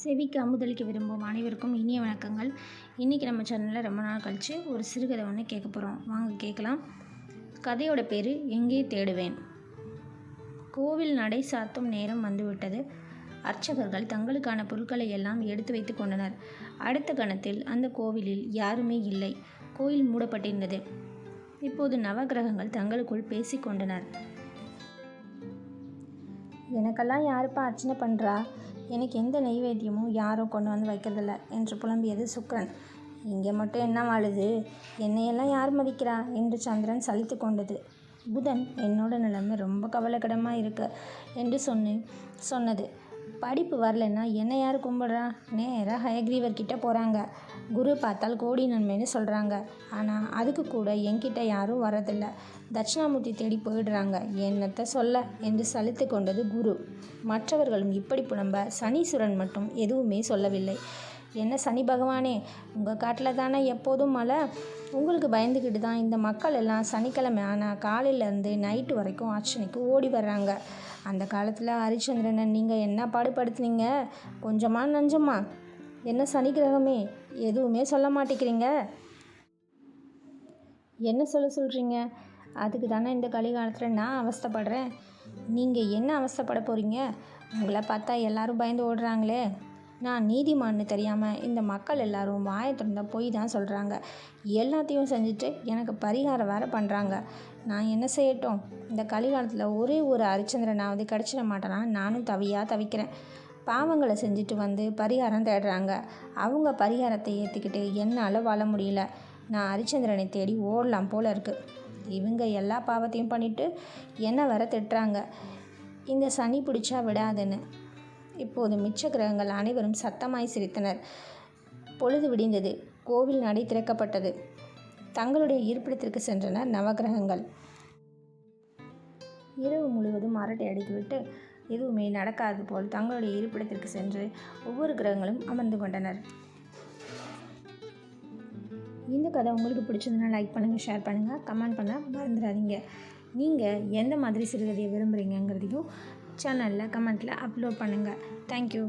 செவிக்கு அமுதளிக்க விரும்பும் அனைவருக்கும் இனிய வணக்கங்கள். இன்றைக்கி நம்ம சேனலில் ரொம்ப நாள் கழித்து ஒரு சிறுகதை ஒன்று கேட்க போகிறோம் வாங்க கேட்கலாம். கதையோட பேர் எங்கே தேடுவேன்? கோவில் நடை சாத்தும் நேரம் வந்துவிட்டது. அர்ச்சகர்கள் தங்களுக்கான பொருட்களை எல்லாம் எடுத்து வைத்து கொண்டனர். அடுத்த கணத்தில் அந்த கோவிலில் யாருமே இல்லை. கோயில் மூடப்பட்டிருந்தது. இப்போது நவகிரகங்கள் தங்களுக்குள் பேசிக்கொண்டனர் எனக்கெல்லாம் யாருப்பா அர்ச்சனை பண்ணுறா எனக்கு எந்த நெய்வேத்தியமும் யாரும் கொண்டு வந்து வைக்கிறதில்ல என்று புலம்பியது சுக்கரன். இங்கே மட்டும் என்ன வாழுது? என்னையெல்லாம் யார் மதிக்கிறா? என்று சந்திரன் சலித்து கொண்டது. புதன் என்னோட நிலைமை ரொம்ப கவலைக்கிடமாக இருக்கு என்று சொன்னேன் சொன்னது. படிப்பு வரலைன்னா என்னை யார் கும்பிட்றா? நேராக ஹயக்ரீவர் கிட்டே போகிறாங்க குரு பார்த்தால் கோடி நன்மைன்னு சொல்கிறாங்க ஆனால் அதுக்கு கூட என்கிட்ட யாரும் வரதில்லை. தட்சிணாமூர்த்தி தேடி போயிடுறாங்க. என்னத்தை சொல்ல? என்று சலித்து கொண்டது குரு. மற்றவர்களும் இப்படி புலம்ப சனீஸ்வரன் மட்டும் எதுவுமே சொல்லவில்லை. என்ன சனி பகவானே? உங்கள் காட்டில் தானே எப்போதும் மழை. உங்களுக்கு பயந்துக்கிட்டு தான் இந்த மக்கள் எல்லாம் சனிக்கிழமை ஆனால் காலையிலேருந்து நைட்டு வரைக்கும் அர்ச்சனைக்கு ஓடி வர்றாங்க. அந்த காலத்தில் ஹரிச்சந்திரனை நீங்கள் என்ன பாடுபடுத்துனீங்க? கொஞ்சமா நஞ்சமா? என்ன சனி கிரகமே? எதுவுமே சொல்ல மாட்டேங்கிறீங்க. என்ன சொல்ல சொல்கிறீங்க அதுக்கு தானே இந்த கலிகாலத்தில் நான் அவஸ்தைப்படுறேன். நீங்கள் என்ன அவஸ்தப்பட போகிறீங்க உங்களை பார்த்தா எல்லாரும் பயந்து ஓடுறாங்களே. நான் நீதிமான்னு தெரியாமல் இந்த மக்கள் எல்லாரும் வாயை திறந்த பொய் தான் சொல்கிறாங்க எல்லாத்தையும் செஞ்சுட்டு எனக்கு பரிகாரம் வேறு பண்ணுறாங்க நான் என்ன செய்யட்டும்? இந்த கலிகாலத்தில் ஒரே ஒரு ஹரிச்சந்திரனாவது கிடச்சிட மாட்டேனா? நானும் தவியாக தவிக்கிறேன். பாவங்களை செஞ்சுட்டு வந்து பரிகாரம் தேடுறாங்க. அவங்க பரிகாரத்தை ஏற்றுக்கிட்டு என்னால் வாழ முடியல. நான் ஹரிச்சந்திரனை தேடி ஓடலாம் போல் இருக்குது இவங்க எல்லா பாவத்தையும் பண்ணிவிட்டு என்னை வர திட்டுறாங்க. இந்த சனி பிடிச்சா விடாதுன்னு. இப்போது மிச்ச கிரகங்கள் அனைவரும் சத்தமாய் சிரித்தனர். பொழுது விடிந்தது. கோவில் நடை திறக்கப்பட்டது. தங்களுடைய இருப்பிடத்திற்கு சென்றனர் நவகிரகங்கள் இரவு முழுவதும் அரட்டை அடித்துவிட்டு எதுவுமே நடக்காது போல் தங்களுடைய இருப்பிடத்திற்கு சென்று ஒவ்வொரு கிரகங்களும் அமர்ந்து கொண்டனர். இந்த கதை உங்களுக்கு பிடிச்சதுன்னா லைக் பண்ணுங்கள் ஷேர் பண்ணுங்கள் கமெண்ட் பண்ண மறந்துடாதீங்க. நீங்கள் எந்த மாதிரி சிறுகதையை விரும்புகிறீங்கிறதையும் சேனலில் கமெண்ட்டில் அப்லோட் பண்ணுங்கள் தேங்க்யூ